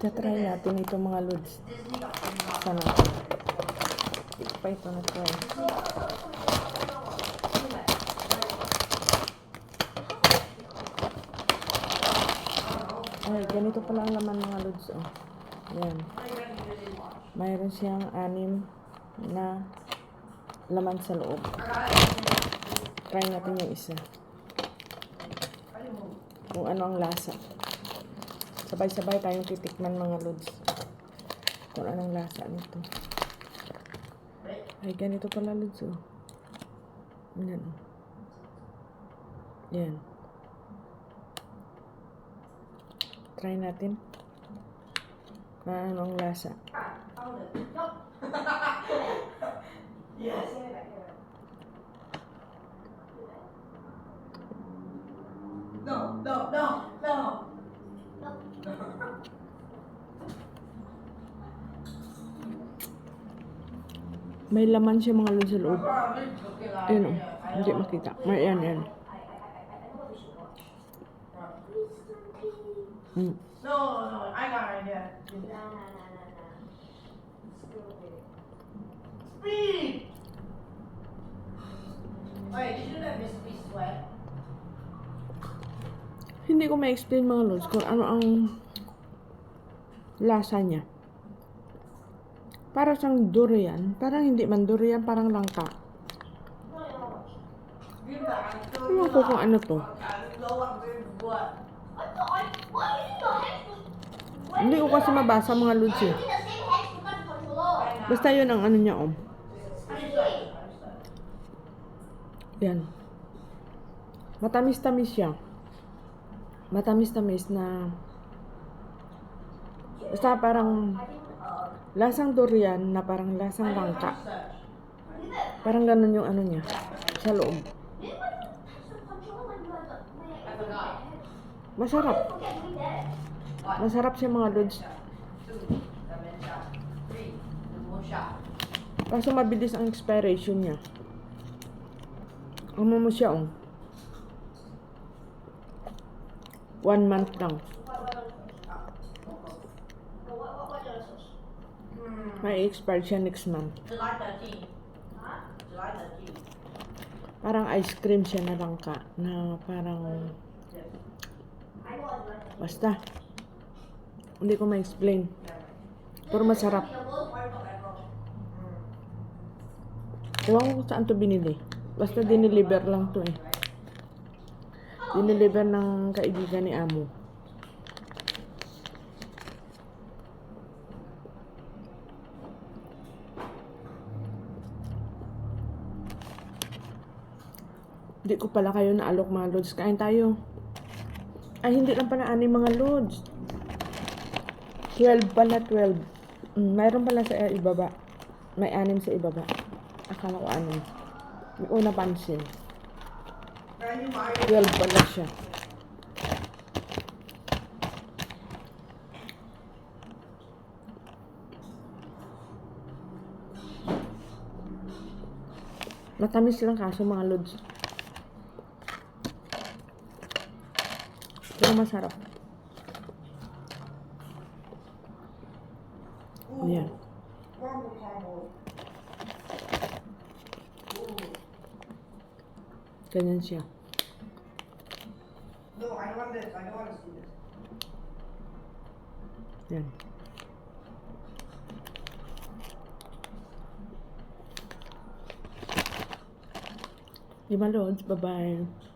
Tatry natin ito mga lods. Sana. Hindi pa ito na try. Ay, ganito pala ang laman mga lods. Oh. Ayan. Mayroon siyang anim na laman sa loob. Try natin yung isa. Kung ano ang lasa. Sabay-sabay tayong titikman mga lods. Kung anong lasa nito. Ay, ganito pala lods oh. Yan. Yan. Try natin. Kung anong lasa. No, no, no, no. May laman siya mga sa loob. Like, Ayun oh. yeah, Hindi makita. May yan, yan. Mm. No, no, I got an idea. Speed! Wait, did you let Miss B sweat? Hindi ko ma-explain mga lods kung ano ang lasa niya. Para siyang durian. Parang hindi man durian, parang langka. Ewan ko kung ano to. Hindi ko kasi mabasa mga eh. Basta yun ang ano niya om. Yan. Matamis-tamis siya. Matamis-tamis na basta parang lasang durian na parang lasang langka. Parang ganun yung ano niya sa loob. Masarap. Masarap siya mga lods. Kaso mabilis ang expiration niya. Ano mo siya oh. One month lang. May expire siya next month. July 13. July 13. Parang ice cream siya na langka. Na parang... Basta. Hindi ko ma-explain. Pero masarap. Ewan ko saan to binili. Basta diniliver lang to eh. Diniliver ng kaibigan ni Amo. Hindi ko pala kayo naalok mga lods. Kain tayo. Ay, hindi lang pala ani mga lods. 12 pala, 12. Mm, mayroon pala sa ibaba. May anim sa ibaba. Akala ko anim. May una pansin. 12 pala siya. Matamis lang kaso mga lods. Pero masarap. Ayan. Ganyan siya. No, I don't want this. I don't want to see this. Yan. Lima lods. Bye-bye.